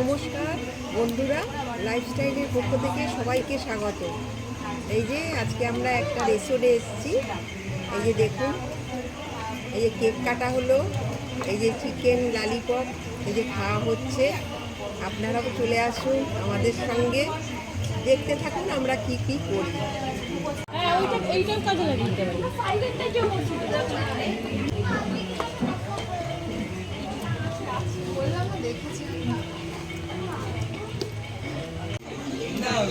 নমস্কার, বন্ধুরা লাইফস্টাইলের পক্ষ থেকে সবাইকে স্বাগত। এই যে আজকে আমরা একটা রেসোর্টে এসেছি। এই যে দেখুন, এই যে কেক কাটা হলো, এই যে চিকেন লালিপপ এই যে খাওয়া হচ্ছে। আপনারাও চলে আসুন আমাদের সঙ্গে। দেখতে থাকুন আমরা কি কি করি। হ্যাঁ কাজে লাগিয়ে এই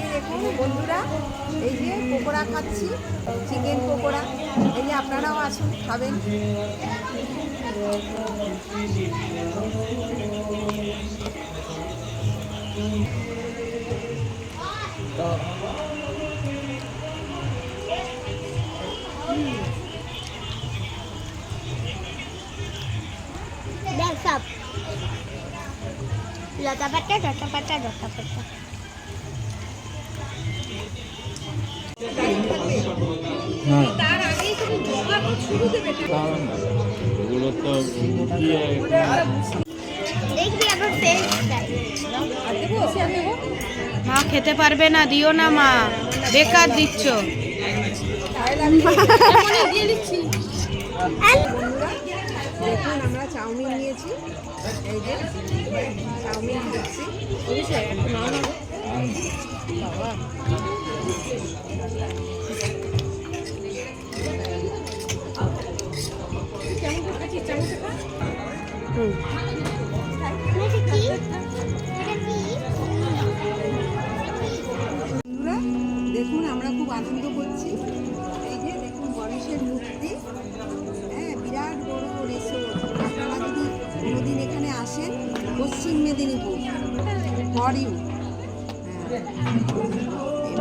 যে দেখুন বন্ধুরা, এই যে পকোড়া খাচ্ছি, চিকেন পকোড়া। এই যে আপনারাও আসুন, খাবেন। লতা পাতা লতা পাতা লতা পাতা। তার আগেই তুমি জোগাড় শুরু দেবে। এগুলো তো দেখবি আবার ফেস মা খেতে পারবে না দিও না মা। বেকার দিচ্ছ। দিয়ে দিচ্ছি। দেখুন আমরা চাউমিন নিয়েছি। এই যে চাউমিন বন্ধুরা দেখুন আমরা খুব আনন্দ করছি। এই যে দেখুন গণেশের মূর্তি। ফর ইউ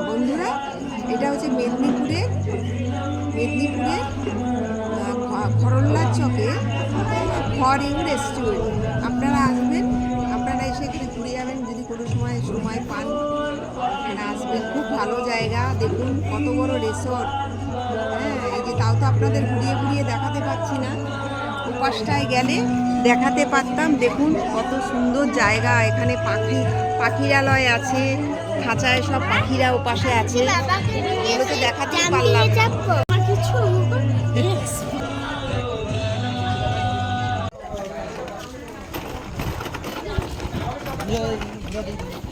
বন্ধুরা এটা হচ্ছে মেদিনীপুরের মেদিনীপুরের আহ, খ- খরল্লার চকে ফর ইউ রেস্টুরেন্ট। আপনারা আসবেন আপনারা এসে এখানে ঘুরে যাবেন যদি কোনো সময় সময় পান। এখানে আসবেন খুব ভালো জায়গা দেখুন কত বড় রিসর্ট হ্যাঁ এই যে তাও তো আপনাদের ঘুরিয়ে ঘুরিয়ে দেখাতে পাচ্ছি না। উপাসটায় গেলে দেখাতে পারতাম। দেখুন কত সুন্দর জায়গা এখানে পাখি পাখিরালয় আছে খাঁচায় সব পাখিরা ওপাশে আছে। এগুলো তো দেখাতেই আমি পারলাম। নিয়ে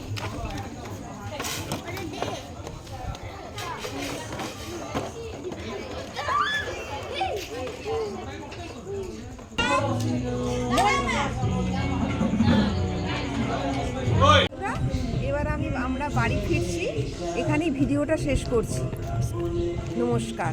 এবার আমি আমরা বাড়ি ফিরছি এখানেই ভিডিওটা শেষ করছি। নমস্কার।